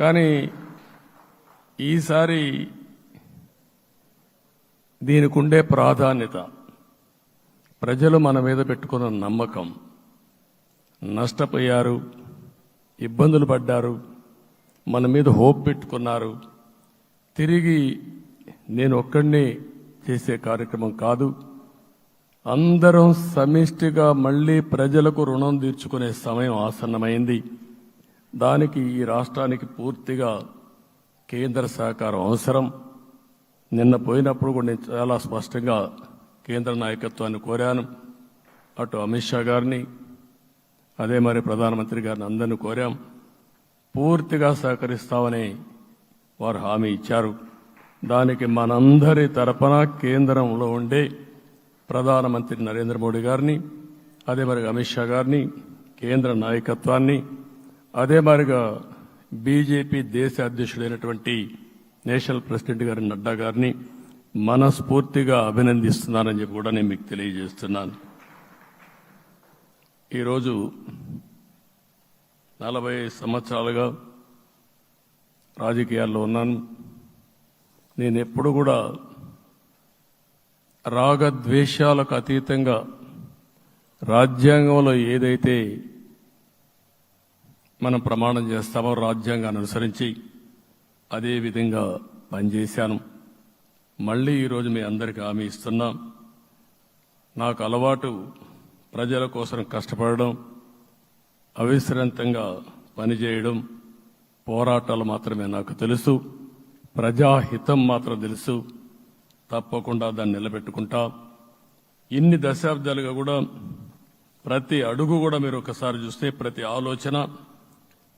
కానీ ఈసారి దీనికి ఉండే ప్రాధాన్యత. ప్రజలు మన మీద పెట్టుకున్న నమ్మకం. నష్టపోయారు ఇబ్బందులు పడ్డారు మన మీద హోప్ పెట్టుకున్నారు. తిరిగి నేను ఒక్కడినే చేసే కార్యక్రమం కాదు. అందరం సమిష్టిగా మళ్ళీ ప్రజలకు రుణం తీర్చుకునే సమయం ఆసన్నమైంది. దానికి ఈ రాష్ట్రానికి పూర్తిగా కేంద్ర సహకారం అవసరం. నిన్న పోయినప్పుడు కూడా నేను చాలా స్పష్టంగా కేంద్ర నాయకత్వాన్ని కోరాను. అటు అమిత్ షా గారిని అదే మరి ప్రధానమంత్రి గారిని అందరినీ కోరాం. పూర్తిగా సహకరిస్తామని వారు హామీ ఇచ్చారు. దానికి మనందరి తరపున కేంద్రంలో ఉండే ప్రధానమంత్రి నరేంద్ర మోడీ గారిని అదే మరి అమిత్ షా గారిని కేంద్ర నాయకత్వాన్ని అదే మరిగా బీజేపీ దేశ అధ్యక్షుడైనటువంటి నేషనల్ ప్రెసిడెంట్ గారి నడ్డా గారిని మనస్ఫూర్తిగా అభినందిస్తున్నానని చెప్పి కూడా నేను మీకు తెలియజేస్తున్నాను. ఈరోజు నలభై సంవత్సరాలుగా రాజకీయాల్లో ఉన్నాను. నేను ఎప్పుడు కూడా రాగద్వేషాలకు అతీతంగా రాజ్యాంగంలో ఏదైతే మనం ప్రమాణం చేస్తామో రాజ్యాంగాన్ని అనుసరించి అదే విధంగా పనిచేశాను. మళ్ళీ ఈరోజు మీ అందరికీ హామీ ఇస్తున్నాం. నాకు అలవాటు ప్రజల కోసం కష్టపడడం అవిశ్రాంతంగా పనిచేయడం పోరాటాలు మాత్రమే నాకు తెలుసు. ప్రజాహితం మాత్రం తెలుసు. తప్పకుండా దాన్ని నిలబెట్టుకుంటా. ఇన్ని దశాబ్దాలుగా కూడా ప్రతి అడుగు కూడా మీరు ఒకసారి చూస్తే ప్రతి ఆలోచన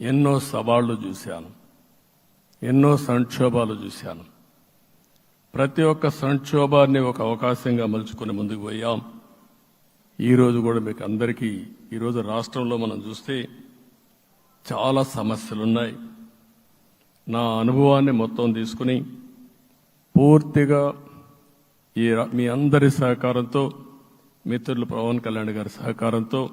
ఎన్నో సవాళ్ళు చూశాను. ఎన్నో సంక్షోభాలు చూశాను. ప్రతి ఒక్క సంక్షోభాన్ని ఒక అవకాశంగా మలుచుకుని ముందుకు పోయాం. ఈరోజు కూడా మీకు అందరికీ ఈరోజు రాష్ట్రంలో మనం చూస్తే చాలా సమస్యలున్నాయి. నా అనుభవాన్ని మొత్తం తీసుకుని పూర్తిగా ఈ మీ అందరి సహకారంతో మిత్రులు పవన్ కళ్యాణ్ గారి సహకారంతో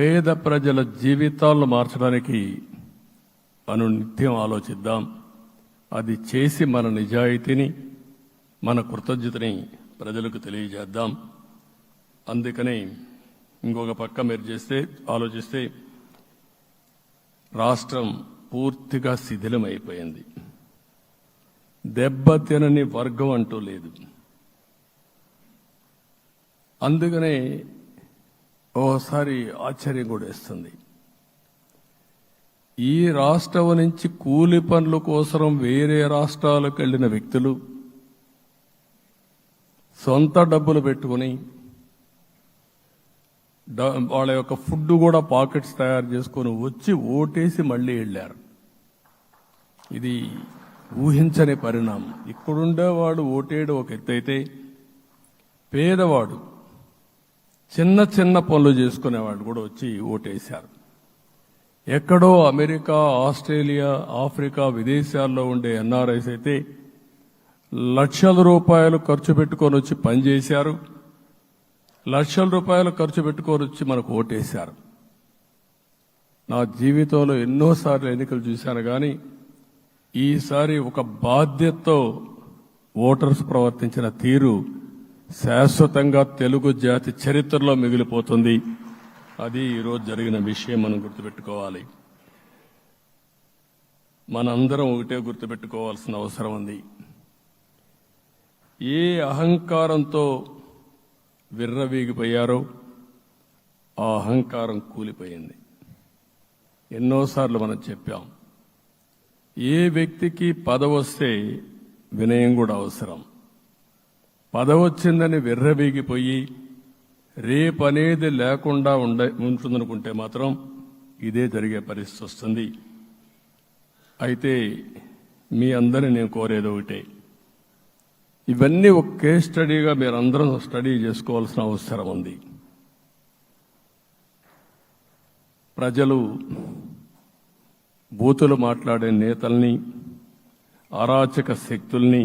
పేద ప్రజల జీవితాలను మార్చడానికి అను నిత్యం ఆలోచిద్దాం. అది చేసి మన నిజాయితీని మన కృతజ్ఞతని ప్రజలకు తెలియజేద్దాం. అందుకని ఇంకొక పక్క మీరు చేస్తే ఆలోచిస్తే రాష్ట్రం పూర్తిగా శిథిలమైపోయింది. దెబ్బతినని వర్గం అంటూ లేదు. అందుకనే ఓసారి ఆశ్చర్యం కూడా వేస్తుంది. ఈ రాష్ట్రం నుంచి కూలి పనుల కోసం వేరే రాష్ట్రాలకు వెళ్ళిన వ్యక్తులు సొంత డబ్బులు పెట్టుకుని డ- వాళ్ళ యొక్క ఫుడ్ కూడా పాకెట్స్ తయారు చేసుకొని వచ్చి ఓటేసి మళ్ళీ వెళ్ళారు. ఇది ఊహించని పరిణామం. ఇక్కడుండేవాడు ఓటేయడం ఒక ఎత్తు అయితే పేదవాడు చిన్న చిన్న పనులు చేసుకునేవాడు కూడా వచ్చి ఓటేశారు. ఎక్కడో అమెరికా ఆస్ట్రేలియా ఆఫ్రికా విదేశాల్లో ఉండే ఎన్ఆర్ఐస్ అయితే లక్షల రూపాయలు ఖర్చు పెట్టుకొని వచ్చి పనిచేశారు లక్షల రూపాయలు ఖర్చు పెట్టుకొని వచ్చి మనకు ఓటేశారు. నా జీవితంలో ఎన్నోసార్లు ఎన్నికలు చూశాను కానీ ఈసారి ఒక బాధ్యతతో ఓటర్స్ ప్రవర్తించిన తీరు శాశ్వతంగా తెలుగు జాతి చరిత్రలో మిగిలిపోతుంది. అది ఈరోజు జరిగిన విషయం మనం గుర్తుపెట్టుకోవాలి. మనందరం ఒకటే గుర్తుపెట్టుకోవాల్సిన అవసరం ఉంది. ఏ అహంకారంతో విర్రవీగిపోయారో ఆ అహంకారం కూలిపోయింది. ఎన్నోసార్లు మనం చెప్పాం ఏ వ్యక్తికి పదవొస్తే వినయం కూడా అవసరం. పదవచ్చిందని విర్రబీగిపోయి రేపనేది లేకుండా ఉండ ఉంటుందనుకుంటే మాత్రం ఇదే జరిగే పరిస్థితి వస్తుంది అయితే మీ అందరిని నేను కోరేది ఒకటే. ఇవన్నీ ఒక కేస్ స్టడీగా మీరందరం స్టడీ చేసుకోవాల్సిన అవసరం ఉంది. ప్రజలు బూతులు మాట్లాడే నేతల్ని అరాచక శక్తుల్ని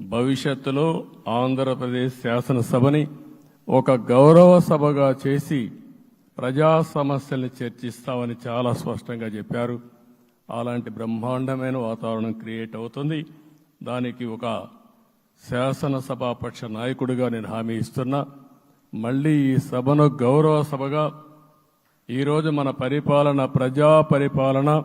భవిష్యత్తులో ఆంధ్రప్రదేశ్ శాసనసభని ఒక గౌరవ సభగా చేసి ప్రజా సమస్యల్ని చర్చిస్తామని చాలా స్పష్టంగా చెప్పారు. అలాంటి బ్రహ్మాండమైన వాతావరణం క్రియేట్ అవుతుంది. దానికి ఒక శాసనసభాపక్ష నాయకుడిగా నేను హామీ ఇస్తున్నా. మళ్ళీ ఈ సభను గౌరవ సభగా ఈరోజు మన పరిపాలన ప్రజా పరిపాలన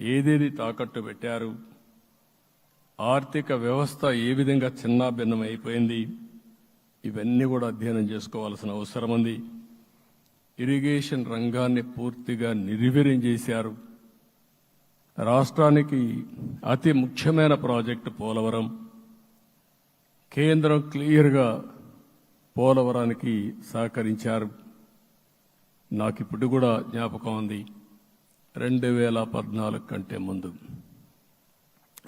ఏదేది తాకట్టు పెట్టారు? ఆర్థిక వ్యవస్థ ఏ విధంగా చిన్నాభిన్నం అయిపోయింది ఇవన్నీ కూడా అధ్యయనం చేసుకోవాల్సిన అవసరం ఉంది. ఇరిగేషన్ రంగాన్ని పూర్తిగా నిర్వీర్యం చేశారు. రాష్ట్రానికి అతి ముఖ్యమైన ప్రాజెక్టు పోలవరం. కేంద్రం క్లియర్గా పోలవరానికి సహకరించారు. నాకు ఇప్పుడు కూడా జ్ఞాపకం ఉంది. రెండు వేల పద్నాలుగు కంటే ముందు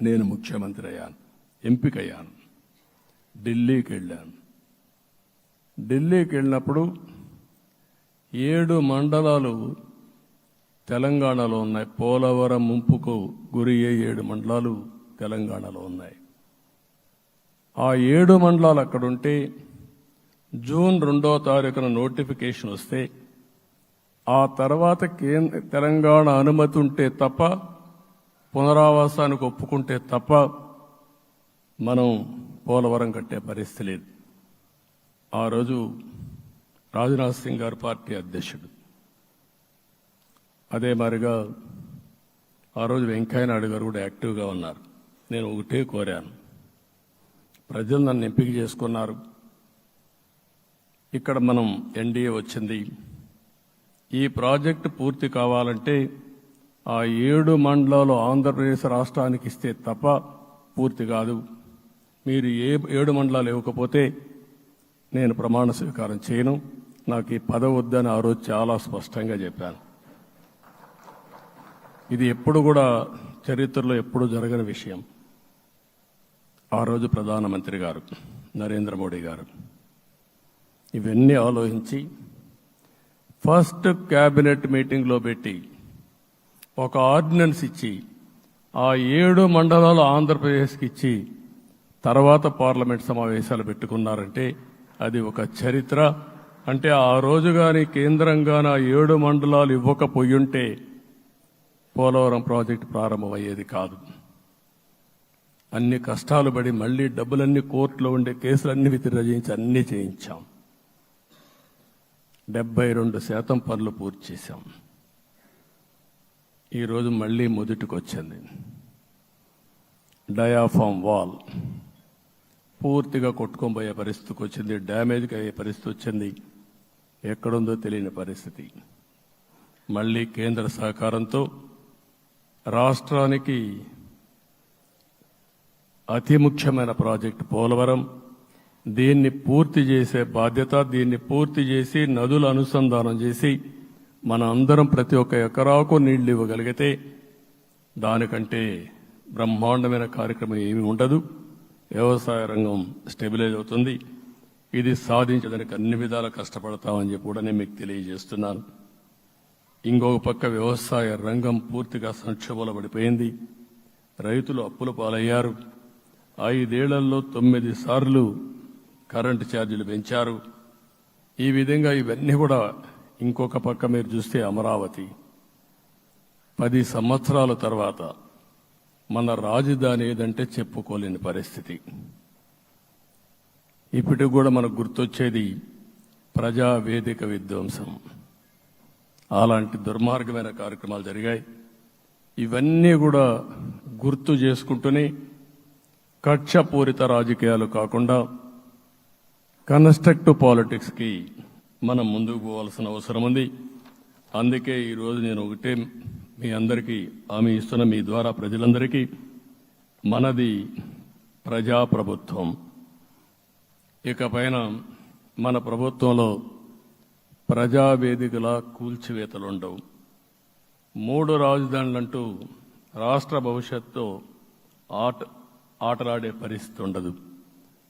నేను ముఖ్యమంత్రి అయ్యాను ఎంపికయ్యాను ఢిల్లీకి వెళ్ళాను ఢిల్లీకి వెళ్ళినప్పుడు ఏడు మండలాలు తెలంగాణలో ఉన్నాయి. పోలవరం ముంపుకు గురి అయ్యే ఏడు మండలాలు తెలంగాణలో ఉన్నాయి. ఆ ఏడు మండలాలు అక్కడుంటే జూన్ రెండో తారీఖున నోటిఫికేషన్ వస్తే ఆ తర్వాత కేంద్ర తెలంగాణ అనుమతి ఉంటే తప్ప పునరావాసానికి ఒప్పుకుంటే తప్ప మనం పోలవరం కట్టే పరిస్థితి లేదు. ఆ రోజు రాజ్నాథ్ సింగ్ గారు పార్టీ అధ్యక్షుడు. అదే మాదిరిగా ఆ రోజు వెంకయ్యనాయుడు గారు కూడా యాక్టివ్గా ఉన్నారు. నేను ఒకటే కోరాను. ప్రజలు నన్ను ఎంపిక చేసుకున్నారు. ఇక్కడ మనం ఎన్డీఏ వచ్చింది. ఈ ప్రాజెక్టు పూర్తి కావాలంటే ఆ ఏడు మండలాలు ఆంధ్రప్రదేశ్ రాష్ట్రానికి ఇస్తే తప్ప పూర్తి కాదు. మీరు ఏ ఏడు మండలాలు ఇవ్వకపోతే నేను ప్రమాణ స్వీకారం చేయను. నాకు ఈ పదవి వద్దని ఆ రోజు చాలా స్పష్టంగా చెప్పాను. ఇది ఎప్పుడు కూడా చరిత్రలో ఎప్పుడు జరగని విషయం. ఆ రోజు ప్రధానమంత్రి గారు నరేంద్ర మోడీ గారు ఇవన్నీ ఆలోచించి ఫస్ట్ క్యాబినెట్ మీటింగ్లో పెట్టి ఒక ఆర్డినెన్స్ ఇచ్చి ఆ ఏడు మండలాలు ఆంధ్రప్రదేశ్కి ఇచ్చి తర్వాత పార్లమెంట్ సమావేశాలు పెట్టుకున్నారంటే అది ఒక చరిత్ర. అంటే ఆ రోజు కానీ కేంద్రంగా ఆ ఏడు మండలాలు ఇవ్వకపోయుంటే పోలవరం ప్రాజెక్టు ప్రారంభమయ్యేది కాదు. అన్ని కష్టాలు పడి మళ్ళీ డబ్బులన్నీ కోర్టులో ఉండే కేసులన్నీ విత్డ్రా చేయించి అన్నీ చేయించాం. డెబ్బై రెండు శాతం పనులు పూర్తి చేశాం. ఈరోజు మళ్ళీ మొదటికి వచ్చింది డయాఫామ్ వాల్ పూర్తిగా కొట్టుకొని పోయే పరిస్థితికి వచ్చింది డ్యామేజ్కి అయ్యే పరిస్థితి వచ్చింది ఎక్కడుందో తెలియని పరిస్థితి. మళ్ళీ కేంద్ర సహకారంతో రాష్ట్రానికి అతి ముఖ్యమైన ప్రాజెక్టు పోలవరం దీన్ని పూర్తి చేసే బాధ్యత దీన్ని పూర్తి చేసి నదులు అనుసంధానం చేసి మన అందరం ప్రతి ఒక్క ఎకరాకు నీళ్ళు ఇవ్వగలిగితే దానికంటే బ్రహ్మాండమైన కార్యక్రమం ఏమీ ఉండదు. వ్యవసాయ రంగం స్టెబిలైజ్ అవుతుంది. ఇది సాధించడానికి అన్ని విధాలు కష్టపడతామని చెప్పి కూడా నేను మీకు తెలియజేస్తున్నాను. ఇంకొక పక్క వ్యవసాయ రంగం పూర్తిగా సంక్షోభంలో పడిపోయింది రైతులు అప్పుల పాలయ్యారు. ఐదేళ్ళలో తొమ్మిది సార్లు కరెంటు ఛార్జీలు పెంచారు. ఈ విధంగా ఇవన్నీ కూడా ఇంకొక పక్క మీరు చూస్తే అమరావతి. పది సంవత్సరాల తర్వాత మన రాజధాని ఏదంటే చెప్పుకోలేని పరిస్థితి. ఇప్పటికి కూడా మనకు గుర్తొచ్చేది ప్రజా వేదిక విధ్వంసం. అలాంటి దుర్మార్గమైన కార్యక్రమాలు జరిగాయి. ఇవన్నీ కూడా గుర్తు చేసుకుంటూనే కక్షపూరిత రాజకీయాలు కాకుండా కన్స్ట్రక్టివ్ పాలిటిక్స్కి మనం ముందుకు పోవాల్సిన అవసరం ఉంది. అందుకే ఈరోజు నేను ఒకటే మీ అందరికీ హామీ ఇస్తున్న మీ ద్వారా ప్రజలందరికీ మనది ప్రజాప్రభుత్వం. ఇకపైన మన ప్రభుత్వంలో ప్రజావేదికల కూల్చివేతలు ఉండవు మూడు రాజధానులంటూ రాష్ట్ర భవిష్యత్తు ఆట ఆటలాడే పరిస్థితి ఉండదు.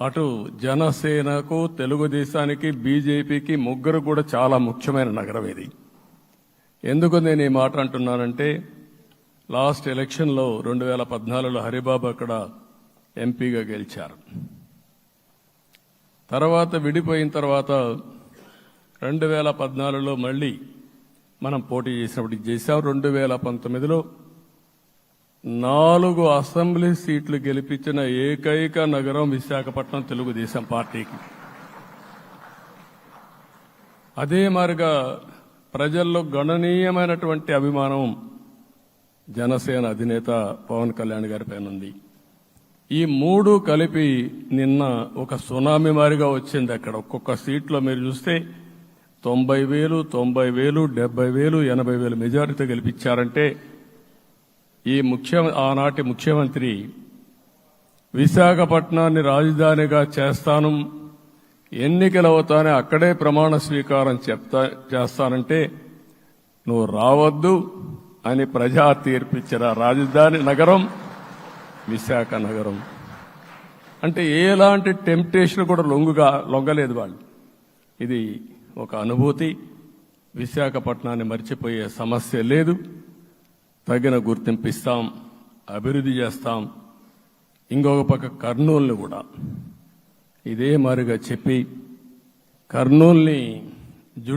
అటు జనసేనకు తెలుగుదేశానికి బీజేపీకి ముగ్గురు కూడా చాలా ముఖ్యమైన నగరం ఇది. ఎందుకు నేను ఈ మాట అంటున్నానంటే లాస్ట్ ఎలక్షన్లో రెండు వేల పద్నాలుగులో హరిబాబు అక్కడ ఎంపీగా గెలిచారు. తర్వాత విడిపోయిన తర్వాత రెండు వేల పద్నాలుగులో మళ్ళీ మనం పోటీ చేసినప్పుడు చేశాం. రెండు వేల పంతొమ్మిదిలో నాలుగు అసెంబ్లీ సీట్లు గెలిపించిన ఏకైక నగరం విశాఖపట్నం తెలుగుదేశం పార్టీకి. అదే మారిగా ప్రజల్లో గణనీయమైనటువంటి అభిమానం జనసేన అధినేత పవన్ కళ్యాణ్ గారి పైన ఉంది. ఈ మూడు కలిపి నిన్న ఒక సునామీ మారిగా వచ్చింది అక్కడ. ఒక్కొక్క సీట్లో మీరు చూస్తే తొంభై వేలు తొంభై వేలు డెబ్బై వేలు ఎనభై వేలు మెజారిటీ గెలిపించారంటే ఈ ముఖ్య ఆనాటి ముఖ్యమంత్రి విశాఖపట్నాన్ని రాజధానిగా చేస్తాను ఎన్నికలు అవుతానే అక్కడే ప్రమాణ స్వీకారం చెప్తా చేస్తానంటే నువ్వు రావద్దు అని ప్రజా తీర్పిచ్చిన రాజధాని నగరం విశాఖ నగరం. అంటే ఎలాంటి టెంప్టేషన్ కూడా లొంగుగా లొంగలేదు వాళ్ళు. ఇది ఒక అనుభూతి. విశాఖపట్నాన్ని మర్చిపోయే సమస్య లేదు. తగిన గుర్తింపు ఇస్తాం అభివృద్ధి చేస్తాం. ఇంకొక పక్క కర్నూలుని కూడా. ఇదే మారిగా చెప్పి కర్నూల్ని జుడి